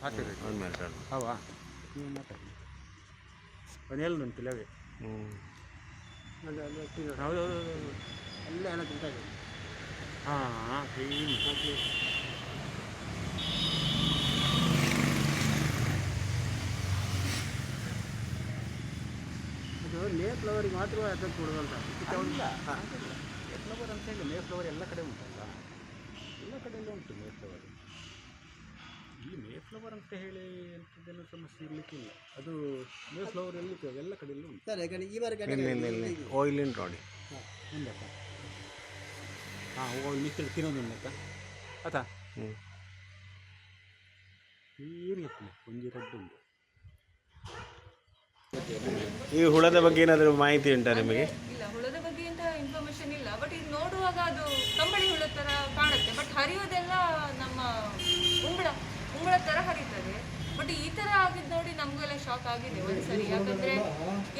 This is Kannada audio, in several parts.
ಅವ್ನು ಮಾತಾಡು ನೀವು ಮಾತಾಡಿ ಒಂದು ಎಲ್ಲ ಹ್ಞೂ ಹೌದು ಹೌದು ಹೌದು ತಿಂತ ಹಾಂ ಹಾಂ ಕ್ಲೀನ್ ಅದು ಮೇ ಫ್ಲವರಿಗೆ ಮಾತ್ರ ಅದಕ್ಕೆ ಕೊಡೋದಂತ ಫ್ಲವರ್ ಅಂತ ಹೇಳಿ ಮೇ ಫ್ಲವರ್ ಎಲ್ಲ ಕಡೆ ಉಂಟಲ್ಲ ಎಲ್ಲ ಕಡೆಯಲ್ಲೂ ಉಂಟು ಮೇ ಫ್ಲವರ್ ಇಲ್ಲಿ ಮೇ ಫ್ಲವರ್ ಅಂತ ಹೇಳಿ ಎಂಥದ್ದೆಲ್ಲ ಸಮಸ್ಯೆ ಇರಲಿಕ್ಕಿಲ್ಲ ಅದು ಮೇ ಫ್ಲವರ್ ಎಲ್ಲಿ ಎಲ್ಲ ಕಡೆಯಲ್ಲೂ ಉಂಟು. ಸರ್ ಈಗ ಈ ವಾರ ಇಲ್ಲಿ ಇಲ್ಲಿ ಇಲ್ಲಿ ಆಯಿಲ್ ನೋಡಿ ಉಂಟಕ್ಕ ಹಾಂ ಓಯಿಲ್ ಮಿಕ್ಕಿದ ತಿನ್ನೋದು ಉಂಟಕ್ಕ ಆತಾ ಹ್ಞೂ ಒಂಜಿ ರೆಡ್ ಉಂಟು. ಈ ಹುಳದ ಬಗ್ಗೆ ಏನಾದರೂ ಮಾಹಿತಿ ಉಂಟಾ ನಿಮಗೆ ಇಲ್ಲ ಹುಳದ ಬಗ್ಗೆ ಅಂತ ಇನ್ಫಾರ್ಮೇಶನ್ ಇಲ್ಲ ಬಟ್ ಇದು ನೋಡುವಾಗ ಅದು ಕಂಬಳಿ ಹುಳ ತರ ಕಾಣುತ್ತೆ ಬಟ್ ಹರಿಯೋದೆಲ್ಲ ನಮ್ಮ ಉಂಬಳ ಉಂಬಳ ತರ ಹರಿತದೆ ಬಟ್ ಈ ತರ ಆಗಿದ್ ನೋಡಿ ಆಗಿದೆ ಒಂದ್ಸರಿ ಯಾಕಂದ್ರೆ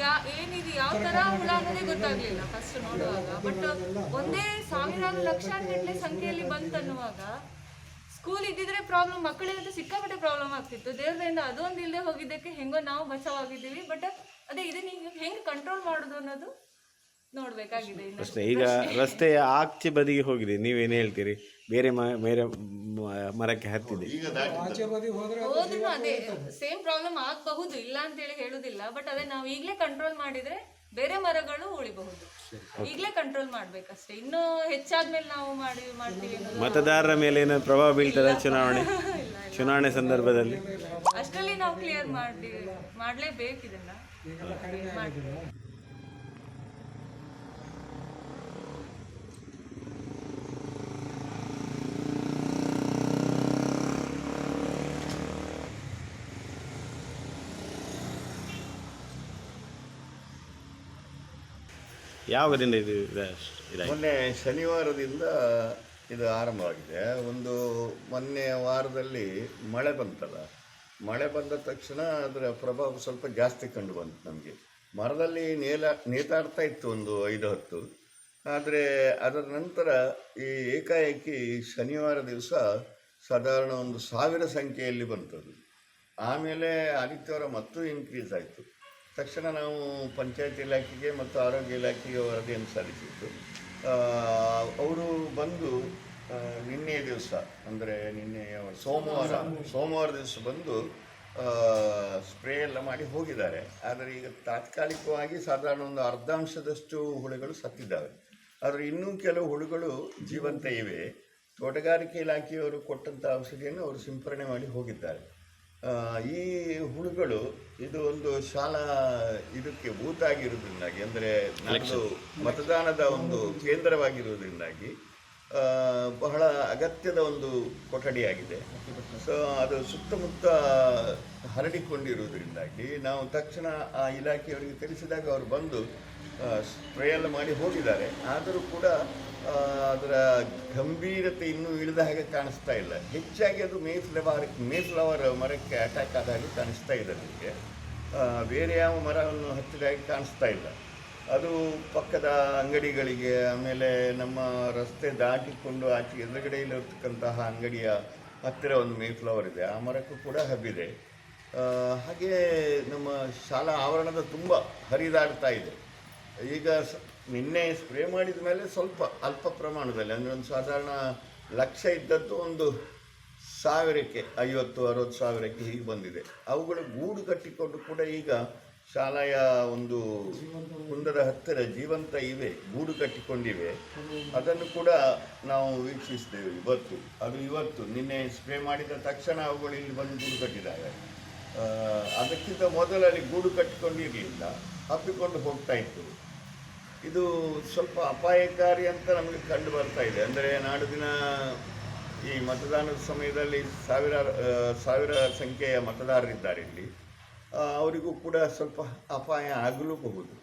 ಯಾ, ಏನಿದು, ಯಾವ ತರ ಹುಳ ಅನ್ನೋದೇ ಗೊತ್ತಾಗ್ಲಿಲ್ಲ ಫಸ್ಟ್ ನೋಡುವಾಗ. ಬಟ್ ಒಂದೇ ಸಾವಿರಾರು ಲಕ್ಷಾಂಗಟ್ಟಲೆ ಸಂಖ್ಯೆಯಲ್ಲಿ ಬಂತನ್ನುವಾಗ ಸ್ಕೂಲ್ ಇದ್ದಿದ್ರೆ ಪ್ರಾಬ್ಲಮ್ ಮಕ್ಕಳಿಗಂತೂ ಸಿಕ್ಕಾಪಟ್ಟೆ ಪ್ರಾಬ್ಲಮ್ ಆಗ್ತಿತ್ತು. ದೇವ್ರದಿಂದ ಅದೊಂದು ಇಲ್ಲದೆ ಹೋಗಿದ್ದಕ್ಕೆ ಹೆಂಗೋ ನಾವು ಬಚಾವಾಗಿದ್ದೀವಿ ಬಟ್ ಅದೇ, ಇದನ್ನ ಹೆಂಗೆ ಕಂಟ್ರೋಲ್ ಮಾಡೋದು ಅನ್ನೋದು ನೋಡ್ಬೇಕಾಗಿದೆ ಇನ್ನು. ಅಷ್ಟೇ ಈಗ ರಸ್ತೆಯ ಆಚೆ ಬದಿಗೆ ಹೋಗಿದೆ. ನೀವೇನು ಹೇಳ್ತೀರಿ? ಬೇರೆ ಮ ಬೇರೆ ಮ- ಮರಕ್ಕೆ ಹತ್ತಿದೆ. ಹೋದ್ರೂ ಅದೇ ಸೇಮ್ ಪ್ರಾಬ್ಲಮ್ ಆಗಬಹುದು ಇಲ್ಲ ಅಂತೇಳಿ ಹೇಳುದಿಲ್ಲ. ಬಟ್ ಅದೇ ನಾವು ಈಗಲೇ ಕಂಟ್ರೋಲ್ ಮಾಡಿದ್ರೆ ಬೇರೆ ಮರಗಳು ಉಳಿಬಹುದು. ಈಗಲೇ ಕಂಟ್ರೋಲ್ ಮಾಡ್ಬೇಕಷ್ಟೇ. ಇನ್ನು ಹೆಚ್ಚಾದ್ಮೇಲೆ ನಾವು ಮಾಡಿ ಮಾಡ್ತೀವಿ ಅನ್ನೋದು ಮತದಾರರ ಮೇಲೆ ಏನಾದ್ರು ಪ್ರಭಾವ ಬೀಳ್ತದ ಚುನಾವಣೆ? ಚುನಾವಣೆ ಸಂದರ್ಭದಲ್ಲಿ? ಅಷ್ಟರಲ್ಲಿ ನಾವು ಕ್ಲಿಯರ್ ಮಾಡಿ ಮಾಡ್ಲೇಬೇಕು ಇದನ್ನ ಮಾಡ್ತೀವಿ. ಯಾವಾಗದಿಂದ ಇದು ಇದೆ? ಮೊನ್ನೆ ಶನಿವಾರದಿಂದ ಇದು ಆರಂಭವಾಗಿದೆ. ಒಂದು ಮೊನ್ನೆ ವಾರದಲ್ಲಿ ಮಳೆ ಬಂತಲ್ಲ. ಮಳೆ ಬಂದ ತಕ್ಷಣ ಅದರ ಪ್ರಭಾವ ಸ್ವಲ್ಪ ಜಾಸ್ತಿ ಕಂಡು ಬಂತು ನಮಗೆ. ಮರದಲ್ಲಿ ನೇಲ, ನೇತಾಡ್ತಾ ಇತ್ತು ಒಂದು ಐದು ಹತ್ತು. ಆದರೆ ಅದರ ನಂತರ ಈ ಏಕಾಏಕಿ ಶನಿವಾರ ದಿವಸ ಸಾಧಾರಣ ಒಂದು ಸಾವಿರ ಸಂಖ್ಯೆಯಲ್ಲಿ ಬಂತದು. ಆಮೇಲೆ ಆದಿತ್ಯವಾರ ಮತ್ತೂ ಇನ್ಕ್ರೀಸ್ ಆಯಿತು. ತಕ್ಷಣ ನಾವು ಪಂಚಾಯತ್ ಇಲಾಖೆಗೆ ಮತ್ತು ಆರೋಗ್ಯ ಇಲಾಖೆಗೆ ವರದಿಯನ್ನು ಸಲ್ಲಿಸಿದ್ದು ಅವರು ಬಂದು ನಿನ್ನೆ ದಿವಸ, ಅಂದರೆ ನಿನ್ನೆ ಸೋಮವಾರ ಸೋಮವಾರ ದಿವಸ ಬಂದು ಸ್ಪ್ರೇ ಎಲ್ಲ ಮಾಡಿ ಹೋಗಿದ್ದಾರೆ. ಆದರೆ ಈಗ ತಾತ್ಕಾಲಿಕವಾಗಿ ಸಾಧಾರಣ ಒಂದು ಅರ್ಧಾಂಶದಷ್ಟು ಹುಳುಗಳು ಸತ್ತಿದ್ದಾವೆ. ಆದರೆ ಇನ್ನೂ ಕೆಲವು ಹುಳುಗಳು ಜೀವಂತ ಇವೆ. ತೋಟಗಾರಿಕೆ ಇಲಾಖೆಯವರು ಕೊಟ್ಟಂಥ ಔಷಧಿಯನ್ನು ಅವರು ಸಿಂಪರಣೆ ಮಾಡಿ ಹೋಗಿದ್ದಾರೆ. ಈ ಹುಳುಗಳು ಇದು ಒಂದು ಶಾಲಾ ಇದಕ್ಕೆ ಬೂತಾಗಿರುವುದರಿಂದಾಗಿ ಅಂದರೆ ನಮ್ಮದು ಮತದಾನದ ಒಂದು ಕೇಂದ್ರವಾಗಿರುವುದರಿಂದಾಗಿ ಬಹಳ ಅಗತ್ಯದ ಒಂದು ಕೊಠಡಿಯಾಗಿದೆ. ಸೊ ಅದು ಸುತ್ತಮುತ್ತ ಹರಡಿಕೊಂಡಿರುವುದರಿಂದಾಗಿ ನಾವು ತಕ್ಷಣ ಆ ಇಲಾಖೆಯವರಿಗೆ ತಿಳಿಸಿದಾಗ ಅವರು ಬಂದು ಸ್ಪ್ರೇ ಮಾಡಿ ಹೋಗಿದ್ದಾರೆ. ಆದರೂ ಕೂಡ ಅದರ ಗಂಭೀರತೆ ಇನ್ನೂ ಇಳಿದ ಹಾಗೆ ಕಾಣಿಸ್ತಾ ಇಲ್ಲ. ಹೆಚ್ಚಾಗಿ ಅದು ಮೇ ಫ್ಲವರ್ ಫ್ಲವರ್ ಮರಕ್ಕೆ ಅಟ್ಯಾಕ್ ಆದ ಹಾಗೆ ಕಾಣಿಸ್ತಾ ಇದೆ ನನಗೆ ಬೇರೆ ಯಾವ ಮರವನ್ನು ಹತ್ತಿದ ಹಾಗೆ ಕಾಣಿಸ್ತಾ ಇಲ್ಲ. ಅದು ಪಕ್ಕದ ಅಂಗಡಿಗಳಿಗೆ, ಆಮೇಲೆ ನಮ್ಮ ರಸ್ತೆ ದಾಟಿಕೊಂಡು ಆಚೆ ಎದುರುಗಡೆಯಲ್ಲಿರ್ತಕ್ಕಂತಹ ಅಂಗಡಿಯ ಹತ್ತಿರ ಒಂದು ಮೇ ಫ್ಲವರ್ ಇದೆ. ಆ ಮರಕ್ಕೂ ಕೂಡ ಹಬ್ಬಿದೆ ಹಾಗೆ ನಮ್ಮ ಶಾಲಾ ಆವರಣದ ತುಂಬ ಹರಿದಾಡ್ತಾ ಇದೆ. ಈಗ ನಿನ್ನೆ ಸ್ಪ್ರೇ ಮಾಡಿದ ಮೇಲೆ ಸ್ವಲ್ಪ ಅಲ್ಪ ಪ್ರಮಾಣದಲ್ಲಿ, ಅಂದರೆ ಒಂದು ಸಾಧಾರಣ ಲಕ್ಷ ಇದ್ದದ್ದು ಒಂದು ಸಾವಿರಕ್ಕೆ, ಐವತ್ತು, ಅರವತ್ತು ಸಾವಿರಕ್ಕೆ ಹೀಗೆ ಬಂದಿದೆ. ಅವುಗಳು ಗೂಡು ಕಟ್ಟಿಕೊಂಡು ಕೂಡ ಈಗ ಶಾಲೆಯ ಒಂದು ಕುಂದದ ಹತ್ತಿರ ಜೀವಂತ ಇವೆ, ಗೂಡು ಕಟ್ಟಿಕೊಂಡಿವೆ. ಅದನ್ನು ಕೂಡ ನಾವು ವೀಕ್ಷಿಸ್ತೇವೆ ಇವತ್ತು. ಅದು ಇವತ್ತು, ನಿನ್ನೆ ಸ್ಪ್ರೇ ಮಾಡಿದ ತಕ್ಷಣ ಅವುಗಳು ಇಲ್ಲಿ ಬಂದು ಗೂಡು ಕಟ್ಟಿದ್ದಾರೆ. ಅದಕ್ಕಿಂತ ಮೊದಲಲ್ಲಿ ಗೂಡು ಕಟ್ಟಿಕೊಂಡಿರಲಿಲ್ಲ. ಹಬ್ಬಿಕೊಂಡು ಹೋಗ್ತಾ ಇತ್ತು. ಇದು ಸ್ವಲ್ಪ ಅಪಾಯಕಾರಿ ಅಂತ ನಮಗೆ ಕಂಡು ಬರ್ತಾ ಇದೆ. ಅಂದರೆ ನಾಡು ದಿನ ಈ ಮತದಾನದ ಸಮಯದಲ್ಲಿ ಸಾವಿರಾರು ಸಾವಿರ ಸಂಖ್ಯೆಯ ಮತದಾರರಿದ್ದಾರೆ ಇಲ್ಲಿ. ಅವರಿಗೂ ಕೂಡ ಸ್ವಲ್ಪ ಅಪಾಯ ಆಗಲೂಬಹುದು